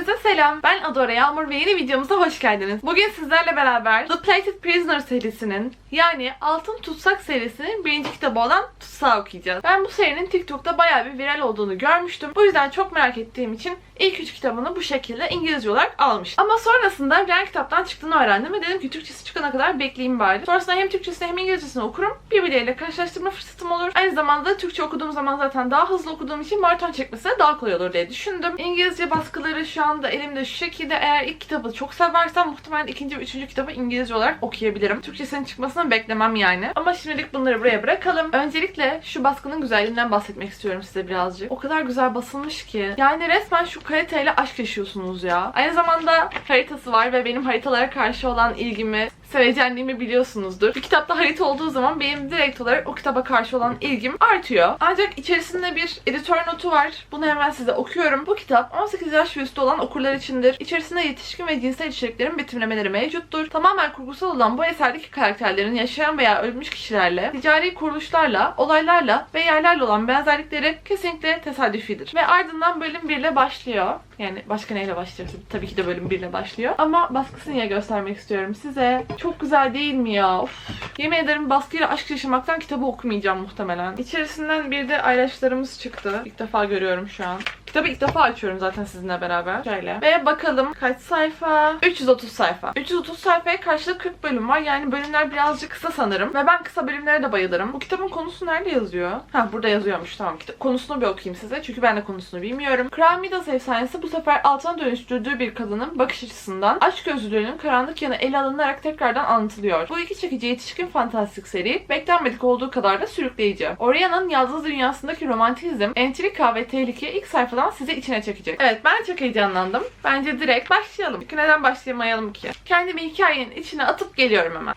Selam, ben Adora Yağmur ve yeni videomuza hoş geldiniz. Bugün sizlerle beraber The Plated Prisoner serisinin yani Altın Tutsak serisinin birinci kitabı olan Tutsağı okuyacağız. Ben bu serinin TikTok'ta bayağı bir viral olduğunu görmüştüm. Bu yüzden çok merak ettiğim için ilk üç kitabını bu şekilde İngilizce olarak almıştım. Ama sonrasında diğer kitaptan çıktığını öğrendim ve dedim ki Türkçesi çıkana kadar bekleyeyim bari. Sonrasında hem Türkçesini hem İngilizcesini okurum. Birbirleriyle karşılaştırma fırsatım olur. Aynı zamanda Türkçe okuduğum zaman zaten daha hızlı okuduğum için maraton çekmesi de daha kolay olur diye düşündüm. İngilizce baskıları şu anda elimde şu şekilde. Eğer ilk kitabı çok seversem muhtemelen ikinci ve üçüncü kitabı İngilizce olarak okuyabilirim. Türkçesinin çıkmasını beklemem yani. Ama şimdilik bunları buraya bırakalım. Öncelikle şu baskının güzelliğinden bahsetmek istiyorum size birazcık. O kadar güzel basılmış ki. Yani resmen şu kaliteyle aşk yaşıyorsunuz ya. Aynı zamanda haritası var ve benim haritalara karşı olan ilgimi sevecenliğimi biliyorsunuzdur. Bir kitapta harita olduğu zaman benim direkt olarak o kitaba karşı olan ilgim artıyor. Ancak içerisinde bir editör notu var. Bunu hemen size okuyorum. Bu kitap 18 yaş ve üstü olan okurlar içindir. İçerisinde yetişkin ve cinsel içeriklerin betimlemeleri mevcuttur. Tamamen kurgusal olan bu eserdeki karakterlerin yaşayan veya ölmüş kişilerle, ticari kuruluşlarla, olaylarla ve yerlerle olan benzerlikleri kesinlikle tesadüfidir. Ve ardından bölüm 1 ile başlıyor. Yani başka neyle başlıyor? Tabii ki de bölüm 1 ile başlıyor. Ama baskısını ya göstermek istiyorum size. Çok güzel değil mi ya? Of. Yemin ederim baskıyla aşk yaşamaktan kitabı okumayacağım muhtemelen. İçerisinden bir de ayraçlarımız çıktı. İlk defa görüyorum şu an. Kitabı ilk defa açıyorum zaten sizinle beraber. Şöyle. Ve bakalım kaç sayfa? 330 sayfa. 330 sayfaya karşılık 40 bölüm var. Yani bölümler birazcık kısa sanırım. Ve ben kısa bölümlere de bayılırım. Bu kitabın konusu nerede yazıyor? Ha burada yazıyormuş. Tamam. Kitap konusunu bir okuyayım size. Çünkü ben de konusunu bilmiyorum. Kral Midas efsanesi bu sefer altına dönüştürdüğü bir kadının bakış açısından aşk gözlülüğünün karanlık yanı ele alınarak tekrardan anlatılıyor. Bu iki çekici yetişkin fantastik seri beklenmedik olduğu kadar da sürükleyici. Oriana'nın yazdığı dünyasındaki romantizm, entrika ve tehlike ilk sayfadan sizi içine çekecek. Evet ben çok heyecanlandım. Bence direkt başlayalım. Çünkü neden başlayamayalım ki? Kendimi hikayenin içine atıp geliyorum hemen.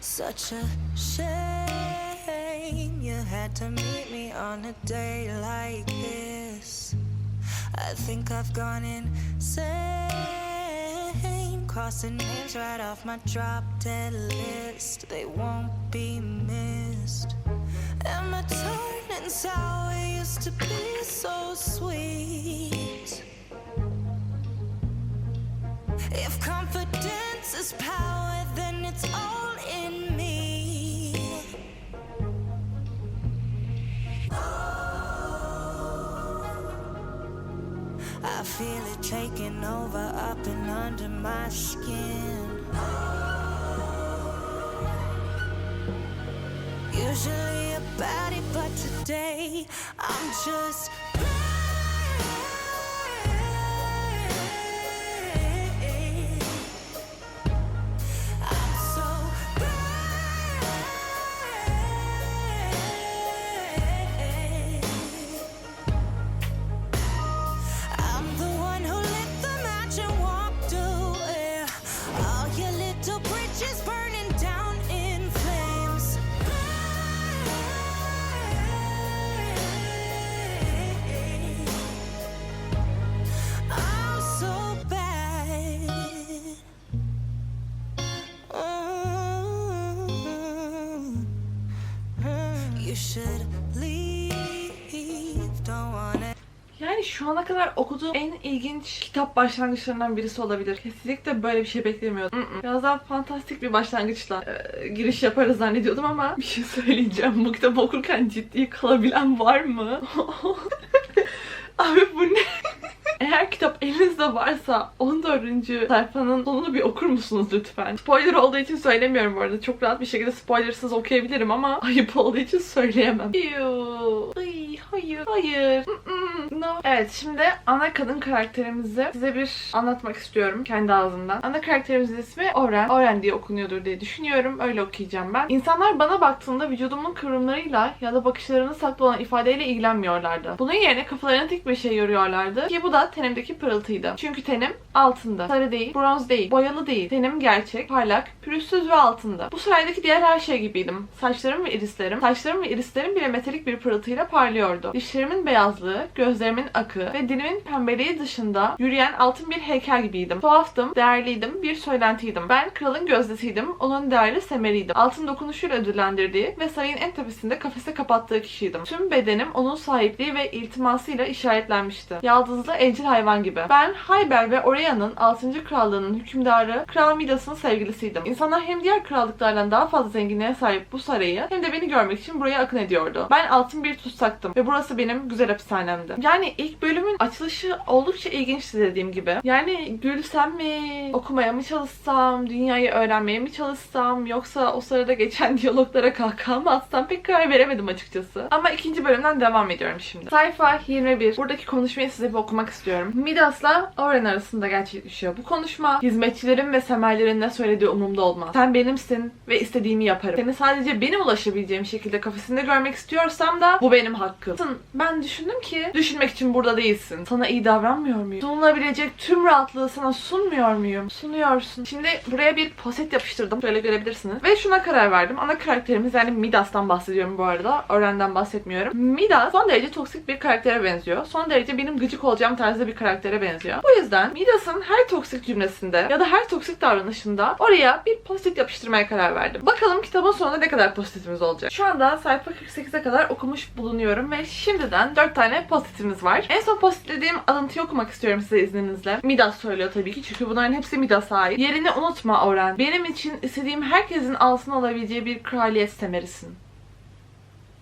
Such a shame you had to meet me on a day like this. I think I've gone insane. Crossing names right off my drop dead list. They won't be missed. Am I used to be so sweet. If confidence is power, then it's all in me. I feel it taking over up and under my skin. Usually but today I'm just. Şu ana kadar okuduğum en ilginç kitap başlangıçlarından birisi olabilir. Kesinlikle böyle bir şey beklemiyordum. Biraz daha fantastik bir başlangıçla e, giriş yaparız zannediyordum ama bir şey söyleyeceğim. Bu kitabı okurken ciddi kalabilen var mı? Abi bu ne? Eğer kitap elinizde varsa 14. sayfanın sonunu bir okur musunuz lütfen? Spoiler olduğu için söylemiyorum bu arada. Çok rahat bir şekilde spoilersız okuyabilirim ama ayıp olduğu için söyleyemem. Ew. Ay, hayır, hayır. Mm-mm, No. Evet şimdi ana kadın karakterimizi size bir anlatmak istiyorum kendi ağzımdan. Ana karakterimizin ismi Oren. Oren diye okunuyordur diye düşünüyorum. Öyle okuyacağım ben. İnsanlar bana baktığında vücudumun kıvrımlarıyla ya da bakışlarının saklı olan ifadeyle ilgilenmiyorlardı. Bunun yerine kafalarına tek bir şey yoruyorlardı ki bu da tenimdeki pırıltıydı. Çünkü tenim altında. Sarı değil, bronz değil, boyalı değil. Tenim gerçek, parlak, pürüzsüz ve altında. Bu saraydaki diğer her şey gibiydim. Saçlarım ve irislerim, saçlarım ve irislerim bile metalik bir pırıltıyla parlıyordu. Dişlerimin beyazlığı, gözlerimin akı ve dilimin pembeliği dışında yürüyen altın bir heykel gibiydim. Tuhaftım, değerliydim, bir söylentiydim. Ben kralın gözdesiydim, onun değerli semeriydim. Altın dokunuşuyla ödüllendirdiği ve sarayın en tepesinde kafese kapattığı kişiydim. Tüm bedenim onun sahipliği ve iltimasıyla işaretlenmişti. Yaldızlı evcil hayvan gibi. Ben Hayber ve Orea'nın 6. krallığının hükümdarı Kral Midas'ın sevgilisiydim. İnsanlar hem diğer krallıklardan daha fazla zenginliğe sahip bu sarayı hem de beni görmek için buraya akın ediyordu. Ben altın bir tutsaktım ve burası benim güzel hapishanemdi. Yani ilk bölümün açılışı oldukça ilginçti dediğim gibi. Yani gülsem mi, okumaya mı çalışsam, dünyayı öğrenmeye mi çalışsam yoksa o sırada geçen diyaloglara kahkaha mı atsam pek karar veremedim açıkçası. Ama ikinci bölümden devam ediyorum şimdi. Sayfa 21. Buradaki konuşmayı size bir okumak istiyorum. Midas'la Oren arasında gerçekleşiyor. Bu konuşma hizmetçilerin ve semerlerin ne söylediği umurumda olmaz. Sen benimsin ve istediğimi yaparım. Seni sadece benim ulaşabileceğim şekilde kafesinde görmek istiyorsam da bu benim hakkım. Ben düşündüm ki düşünmek için burada değilsin. Sana iyi davranmıyor muyum? Sunulabilecek tüm rahatlığı sana sunmuyor muyum? Sunuyorsun. Şimdi buraya bir poset yapıştırdım. Şöyle görebilirsiniz. Ve şuna karar verdim. Ana karakterimiz yani Midas'tan bahsediyorum bu arada. Oren'den bahsetmiyorum. Midas son derece toksik bir karaktere benziyor. Son derece benim gıcık olacağım tarzda bir karaktere benziyor. Bu yüzden Midas'ın her toksik cümlesinde ya da her toksik davranışında oraya bir post yapıştırmaya karar verdim. Bakalım kitabın sonunda ne kadar postitimiz olacak. Şu anda sayfa 48'e kadar okumuş bulunuyorum ve şimdiden 4 tane postitimiz var. En son postitlediğim alıntıyı okumak istiyorum size izninizle. Midas söylüyor tabii ki çünkü bunların hepsi Midas'a ait. Yerini unutma Oren. Benim için istediğim herkesin altına alabileceği bir kraliyet semerisin.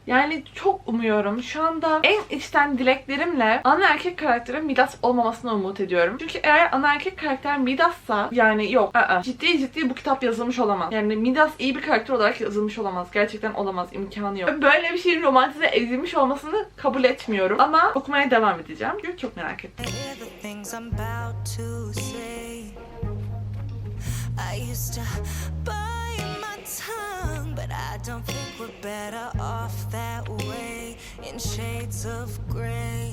Yani çok umuyorum. Şu anda en içten dileklerimle ana erkek karakterin Midas olmamasını umut ediyorum. Çünkü eğer ana erkek karakter Midas'sa yani yok. ı-ı. Ciddi ciddi bu kitap yazılmış olamaz. Yani Midas iyi bir karakter olarak yazılmış olamaz. Gerçekten olamaz. imkanı yok. Böyle bir şeyin romantize edilmiş olmasını kabul etmiyorum. Ama okumaya devam edeceğim. Çünkü çok merak ettim. I used to bite my tongue, but I don't think we're better shades of gray.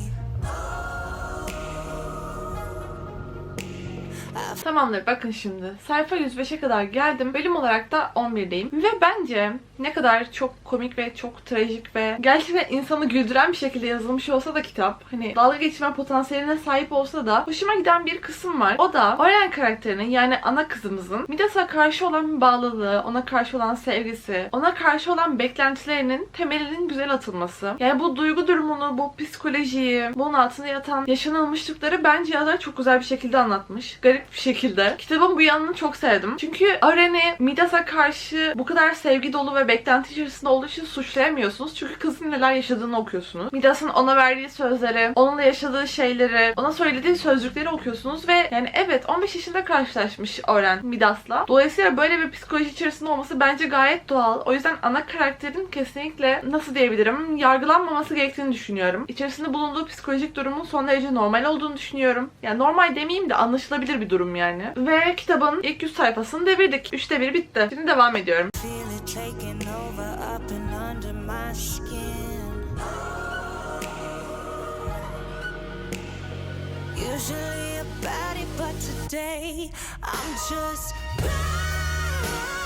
Tamamdır bakın şimdi. Sayfa 105'e kadar geldim. Bölüm olarak da 11'deyim. Ve bence ne kadar çok komik ve çok trajik ve gerçekten insanı güldüren bir şekilde yazılmış olsa da kitap. Hani dalga geçirme potansiyeline sahip olsa da hoşuma giden bir kısım var. O da Orion karakterinin yani ana kızımızın Midas'a karşı olan bağlılığı, ona karşı olan sevgisi, ona karşı olan beklentilerinin temelinin güzel atılması. Yani bu duygu durumunu, bu psikolojiyi, bunun altında yatan yaşanılmışlıkları bence yazar çok güzel bir şekilde anlatmış. Garip bir şekilde. Kitabın bu yanını çok sevdim. Çünkü Aren'i Midas'a karşı bu kadar sevgi dolu ve beklenti içerisinde olduğu için suçlayamıyorsunuz. Çünkü kızın neler yaşadığını okuyorsunuz. Midas'ın ona verdiği sözleri, onunla yaşadığı şeyleri, ona söylediği sözcükleri okuyorsunuz ve yani evet 15 yaşında karşılaşmış Oren Midas'la. Dolayısıyla böyle bir psikoloji içerisinde olması bence gayet doğal. O yüzden ana karakterin kesinlikle nasıl diyebilirim yargılanmaması gerektiğini düşünüyorum. İçerisinde bulunduğu psikolojik durumun son derece normal olduğunu düşünüyorum. Yani normal demeyeyim de anlaşılabilir bir durum yani. Ve kitabın ilk 100 sayfasını devirdik. Üçte bir bitti. Şimdi devam ediyorum. İt. Usually a baddie, but today I'm just bad.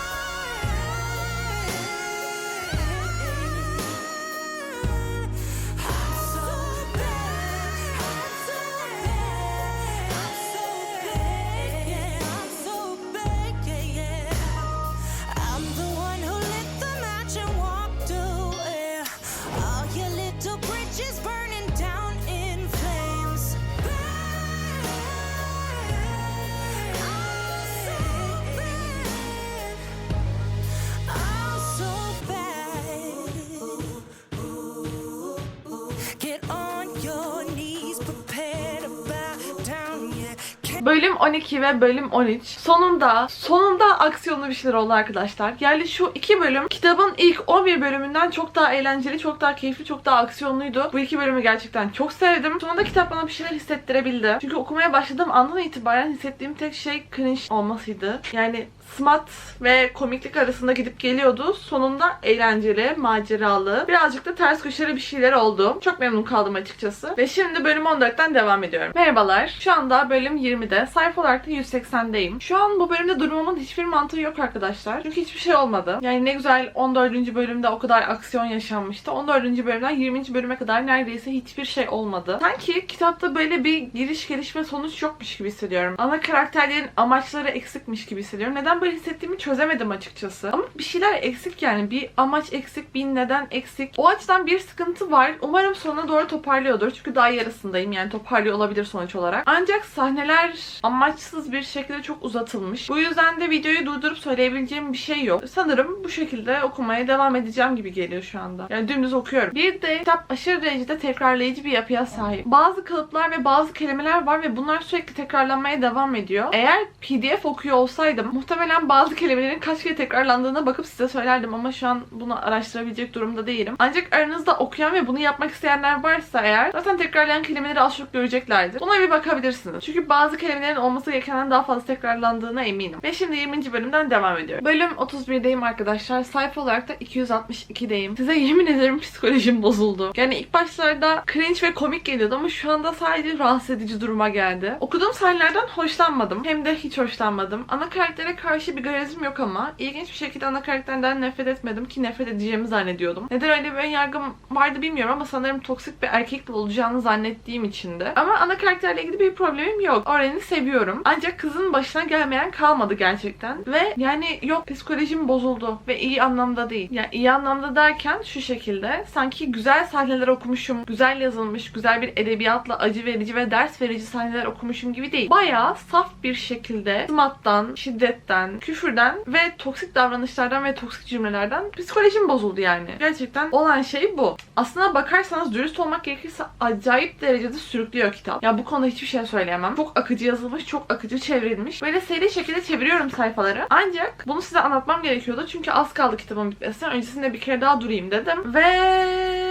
Bölüm 12 ve bölüm 13. Sonunda, sonunda aksiyonlu bir şeyler oldu arkadaşlar. Yani şu iki bölüm kitabın ilk 11 bölümünden çok daha eğlenceli, çok daha keyifli, çok daha aksiyonluydu. Bu iki bölümü gerçekten çok sevdim. Sonunda kitap bana bir şeyler hissettirebildi. Çünkü okumaya başladığım andan itibaren hissettiğim tek şey cringe olmasıydı. Yani smut ve komiklik arasında gidip geliyordu. Sonunda eğlenceli, maceralı, birazcık da ters köşeli bir şeyler oldu. Çok memnun kaldım açıkçası. Ve şimdi bölüm 14'ten devam ediyorum. Merhabalar. Şu anda bölüm 20'de. Sayfa olarak da 180'deyim. Şu an bu bölümde durumumun hiçbir mantığı yok arkadaşlar. Çünkü hiçbir şey olmadı. Yani ne güzel 14. bölümde o kadar aksiyon yaşanmıştı. 14. bölümden 20. bölüme kadar neredeyse hiçbir şey olmadı. Sanki kitapta böyle bir giriş gelişme sonuç yokmuş gibi hissediyorum. Ana karakterlerin amaçları eksikmiş gibi hissediyorum. Neden böyle hissettiğimi çözemedim açıkçası. Ama bir şeyler eksik yani. Bir amaç eksik, bir neden eksik. O açıdan bir sıkıntı var. Umarım sonuna doğru toparlıyordur. Çünkü daha yarısındayım. Yani toparlıyor olabilir sonuç olarak. Ancak sahneler amaçsız bir şekilde çok uzatılmış. Bu yüzden de videoyu durdurup söyleyebileceğim bir şey yok. Sanırım bu şekilde okumaya devam edeceğim gibi geliyor şu anda. Yani dümdüz okuyorum. Bir de kitap aşırı derecede tekrarlayıcı bir yapıya sahip. Bazı kalıplar ve bazı kelimeler var ve bunlar sürekli tekrarlanmaya devam ediyor. Eğer PDF okuyor olsaydım muhtemelen bazı kelimelerin kaç kere tekrarlandığına bakıp size söylerdim ama şu an bunu araştırabilecek durumda değilim. Ancak aranızda okuyan ve bunu yapmak isteyenler varsa eğer zaten tekrarlayan kelimeleri az çok göreceklerdir. Buna bir bakabilirsiniz. Çünkü bazı kelimelerin olması gerekenden daha fazla tekrarlandığına eminim. Ve şimdi 20. bölümden devam ediyorum. Bölüm 31'deyim arkadaşlar. Sayfa olarak da 262'deyim. Size yemin ederim psikolojim bozuldu. Yani ilk başlarda cringe ve komik geliyordu ama şu anda sadece rahatsız edici duruma geldi. Okuduğum sahnelerden hoşlanmadım. Hem de hiç hoşlanmadım. Ana karaktere karşı bir garezim yok ama ilginç bir şekilde ana karakterden nefret etmedim ki nefret edeceğimi zannediyordum. Neden öyle bir yargım vardı bilmiyorum ama sanırım toksik bir erkekle olacağını zannettiğim içindi. Ama ana karakterle ilgili bir problemim yok. Oren'i seviyorum. Ancak kızın başına gelmeyen kalmadı gerçekten. Ve yani yok psikolojim bozuldu. Ve iyi anlamda değil. Yani iyi anlamda derken şu şekilde sanki güzel sahneler okumuşum. Güzel yazılmış, güzel bir edebiyatla acı verici ve ders verici sahneler okumuşum gibi değil. Bayağı saf bir şekilde smattan, şiddetten, küfürden ve toksik davranışlardan ve toksik cümlelerden psikolojim bozuldu yani. Gerçekten olan şey bu. Aslına bakarsanız dürüst olmak gerekirse acayip derecede sürüklüyor kitap. Ya bu konuda hiçbir şey söyleyemem. Çok akıcı yazılmış, çok akıcı çevrilmiş. Böyle seri şekilde çeviriyorum sayfaları. Ancak bunu size anlatmam gerekiyordu. Çünkü az kaldı kitabın bitmesine. Öncesinde bir kere daha durayım dedim. Ve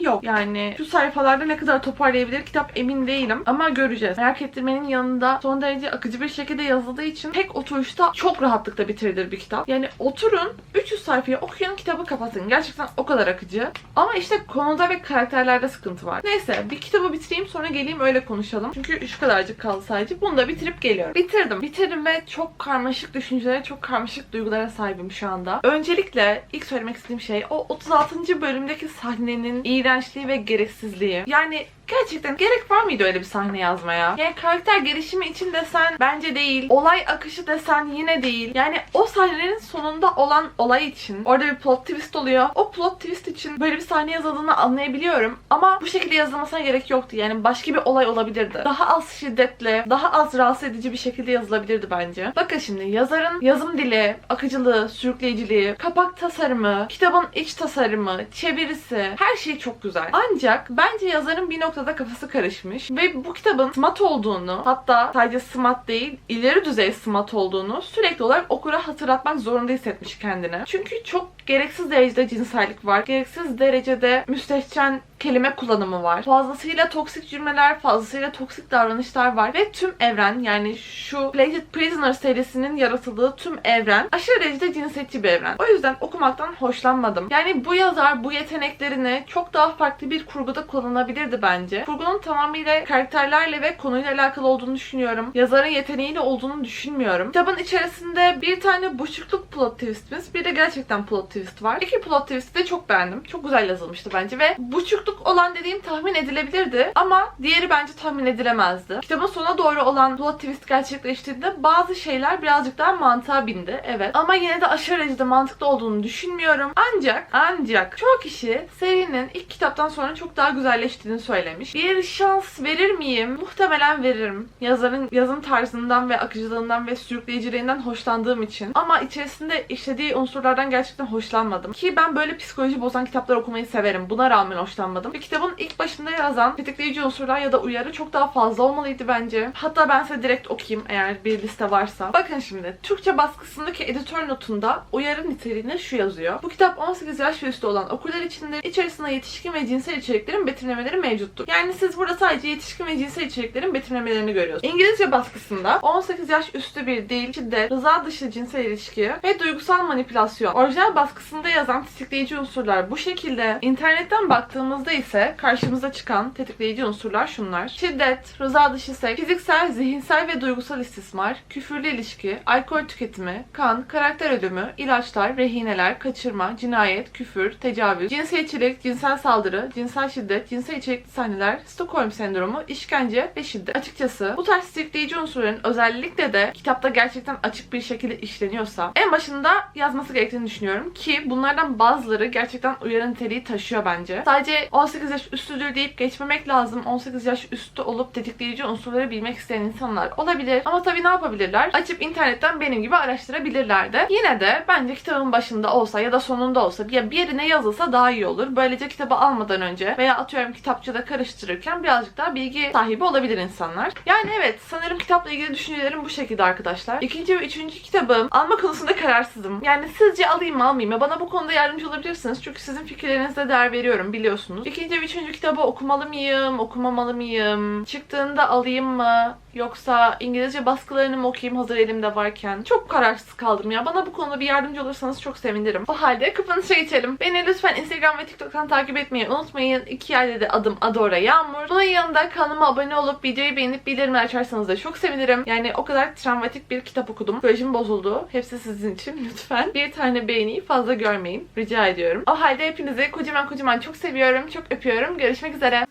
yok. Yani şu sayfalarda ne kadar toparlayabilir kitap emin değilim. Ama göreceğiz. Merak ettirmenin yanında son derece akıcı bir şekilde yazıldığı için tek oturuşta çok rahatlıkla bitirilir bir kitap. Yani oturun 300 sayfayı okuyun kitabı kapatın. Gerçekten o kadar akıcı. Ama işte konuda ve karakterlerde sıkıntı var. Neyse bir kitabı bitireyim sonra geleyim öyle konuşalım. Çünkü şu kadarcık kaldı sadece. Bunu da bitirip geliyorum. Bitirdim. Bitirdim ve çok karmaşık düşüncelere, çok karmaşık duygulara sahibim şu anda. Öncelikle ilk söylemek istediğim şey o 36. bölümdeki sahnenin iğrençliği ve gereksizliği. Yani Gerçekten gerek var mıydı öyle bir sahne yazmaya? Yani karakter gelişimi için desen bence değil. Olay akışı desen yine değil. Yani o sahnenin sonunda olan olay için orada bir plot twist oluyor. O plot twist için böyle bir sahne yazıldığını anlayabiliyorum. Ama bu şekilde yazılmasına gerek yoktu. Yani başka bir olay olabilirdi. Daha az şiddetli, daha az rahatsız edici bir şekilde yazılabilirdi bence. Bakın şimdi yazarın yazım dili, akıcılığı, sürükleyiciliği, kapak tasarımı, kitabın iç tasarımı, çevirisi her şey çok güzel. Ancak bence yazarın bir noktada kafası karışmış ve bu kitabın smart olduğunu hatta sadece smart değil ileri düzey smart olduğunu sürekli olarak okura hatırlatmak zorunda hissetmiş kendine. Çünkü çok gereksiz derecede cinsellik var. Gereksiz derecede müstehcen kelime kullanımı var. Fazlasıyla toksik cümleler, fazlasıyla toksik davranışlar var ve tüm evren yani şu Plated Prisoner serisinin yaratıldığı tüm evren aşırı derecede cinsiyetçi bir evren. O yüzden okumaktan hoşlanmadım. Yani bu yazar bu yeteneklerini çok daha farklı bir kurguda kullanabilirdi bence. Kurgunun tamamıyla karakterlerle ve konuyla alakalı olduğunu düşünüyorum. Yazarın yeteneğiyle olduğunu düşünmüyorum. Kitabın içerisinde bir tane buçukluk plot twistimiz, bir de gerçekten plot twist var. İki plot twist'i de çok beğendim. Çok güzel yazılmıştı bence ve buçukluk olan dediğim tahmin edilebilirdi ama diğeri bence tahmin edilemezdi. Kitabın sona doğru olan plot twist gerçekleştiğinde bazı şeyler birazcık daha mantığa bindi. Evet. Ama yine de aşırı derecede mantıklı olduğunu düşünmüyorum. Ancak ancak çoğu kişi serinin ilk kitaptan sonra çok daha güzelleştiğini söylemiş. Bir şans verir miyim? Muhtemelen veririm. Yazarın yazım tarzından ve akıcılığından ve sürükleyiciliğinden hoşlandığım için. Ama içerisinde işlediği unsurlardan gerçekten hoşlanmadım. Ki ben böyle psikoloji bozan kitaplar okumayı severim. Buna rağmen hoşlanmadım. Ve kitabın ilk başında yazan tetikleyici unsurlar ya da uyarı çok daha fazla olmalıydı bence. Hatta ben size direkt okuyayım eğer bir liste varsa. Bakın şimdi Türkçe baskısındaki editör notunda uyarı niteliğinde şu yazıyor. Bu kitap 18 yaş ve üstü olan okurlar içindir. İçerisinde yetişkin ve cinsel içeriklerin betimlemeleri mevcuttur. Yani siz burada sadece yetişkin ve cinsel içeriklerin betimlemelerini görüyorsunuz. İngilizce baskısında 18 yaş üstü bir dil, şiddet, rıza dışı cinsel ilişki ve duygusal manipülasyon. Orijinal baskısında yazan tetikleyici unsurlar bu şekilde. İnternetten baktığımızda ise karşımıza çıkan tetikleyici unsurlar şunlar. Şiddet, rıza dışı seks, fiziksel, zihinsel ve duygusal istismar, küfürlü ilişki, alkol tüketimi, kan, karakter ölümü, ilaçlar, rehineler, kaçırma, cinayet, küfür, tecavüz, cinsiyetçilik, cinsel saldırı, cinsel şiddet, cinsel içerikli sahneler, Stockholm sendromu, işkence ve şiddet. Açıkçası bu tarz tetikleyici unsurların özellikle de kitapta gerçekten açık bir şekilde işleniyorsa en başında yazması gerektiğini düşünüyorum ki bunlardan bazıları gerçekten uyarı niteliği taşıyor bence. Sadece 18 yaş üstüdür deyip geçmemek lazım. 18 yaş üstü olup tetikleyici unsurları bilmek isteyen insanlar olabilir. Ama tabii ne yapabilirler? Açıp internetten benim gibi araştırabilirler de. Yine de bence kitabın başında olsa ya da sonunda olsa ya bir yerine yazılsa daha iyi olur. Böylece kitabı almadan önce veya atıyorum kitapçıda karıştırırken birazcık daha bilgi sahibi olabilir insanlar. Yani evet sanırım kitapla ilgili düşüncelerim bu şekilde arkadaşlar. İkinci ve üçüncü kitabım alma konusunda kararsızım. Yani sizce alayım mı almayayım mı? Bana bu konuda yardımcı olabilirsiniz. Çünkü sizin fikirlerinize değer veriyorum biliyorsunuz. İkinci ve üçüncü kitabı okumalı mıyım? Okumamalı mıyım? Çıktığında alayım mı? Yoksa İngilizce baskılarını mı okuyayım hazır elimde varken? Çok kararsız kaldım ya. Bana bu konuda bir yardımcı olursanız çok sevinirim. O halde kapanışa geçelim. Beni lütfen Instagram ve TikTok'tan takip etmeyi unutmayın. İki yerde de adım Adora Yağmur. Bunun yanında kanalıma abone olup videoyu beğenip bildirimi açarsanız da çok sevinirim. Yani o kadar travmatik bir kitap okudum. Psikolojim bozuldu. Hepsi sizin için lütfen. Bir tane beğeniyi fazla görmeyin. Rica ediyorum. O halde hepinizi kocaman kocaman çok seviyorum. Çok öpüyorum. Görüşmek üzere.